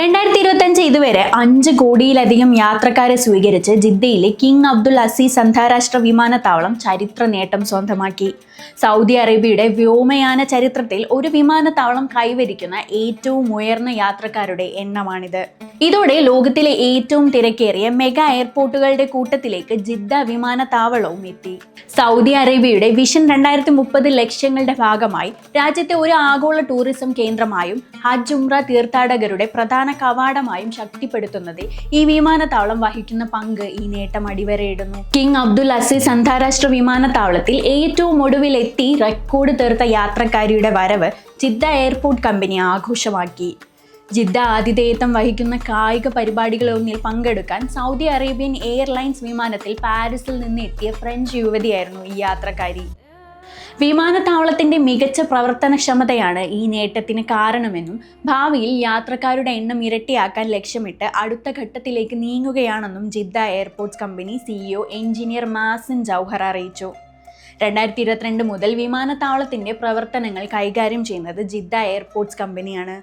രണ്ടായിരത്തി ഇരുപത്തഞ്ച് ഇതുവരെ അഞ്ച് കോടിയിലധികം യാത്രക്കാരെ സ്വീകരിച്ച് ജിദ്ദയിലെ കിങ് അബ്ദുൽ അസീസ് അന്താരാഷ്ട്ര വിമാനത്താവളം ചരിത്ര നേട്ടം സ്വന്തമാക്കി. സൗദി അറേബ്യയുടെ വ്യോമയാന ചരിത്രത്തിൽ ഒരു വിമാനത്താവളം കൈവരിക്കുന്ന ഏറ്റവും ഉയർന്ന യാത്രക്കാരുടെ എണ്ണമാണിത്. ഇതോടെ ലോകത്തിലെ ഏറ്റവും തിരക്കേറിയ മെഗാ എയർപോർട്ടുകളുടെ കൂട്ടത്തിലേക്ക് ജിദ്ദ വിമാനത്താവളവും എത്തി. സൗദി അറേബ്യയുടെ വിഷൻ രണ്ടായിരത്തി മുപ്പത് ലക്ഷ്യങ്ങളുടെ ഭാഗമായി രാജ്യത്തെ ഒരു ആഗോള ടൂറിസം കേന്ദ്രമായും ഹജ്ജ് ഉംറ തീർത്ഥാടകരുടെ പ്രധാന കവാടമായും ശക്തിപ്പെടുത്തുന്നതിൽ ഈ വിമാനത്താവളം വഹിക്കുന്ന പങ്ക് ഈ നേട്ടം അടിവരയിടുന്നു. കിങ് അബ്ദുൽ അസീസ് അന്താരാഷ്ട്ര വിമാനത്താവളത്തിൽ ഏറ്റവും ഒടുവിലെത്തി റെക്കോർഡ് തീർത്ത യാത്രക്കാരിയുടെ വരവ് ജിദ്ദ എയർപോർട്ട് കമ്പനി ആഘോഷമാക്കി. ജിദ്ദ ആതിഥേയത്വം വഹിക്കുന്ന കായിക പരിപാടികളൊന്നിൽ പങ്കെടുക്കാൻ സൗദി അറേബ്യൻ എയർലൈൻസ് വിമാനത്തിൽ പാരീസിൽ നിന്ന് എത്തിയ ഫ്രഞ്ച് യുവതിയായിരുന്നു ഈ യാത്രക്കാരി. വിമാനത്താവളത്തിന്റെ മികച്ച പ്രവർത്തനക്ഷമതയാണ് ഈ നേട്ടത്തിന് കാരണമെന്നും ഭാവിയിൽ യാത്രക്കാരുടെ എണ്ണം ഇരട്ടിയാക്കാൻ ലക്ഷ്യമിട്ട് അടുത്ത ഘട്ടത്തിലേക്ക് നീങ്ങുകയാണെന്നും Jeddah airports company CEO engineer Mazin Jawhar അറിയിച്ചു. രണ്ടായിരത്തി ഇരുപത്തിരണ്ട് മുതൽ വിമാനത്താവളത്തിന്റെ പ്രവർത്തനങ്ങൾ കൈകാര്യം ചെയ്യുന്നത് ജിദ്ദ എയർപോർട്ട്സ് കമ്പനിയാണ്.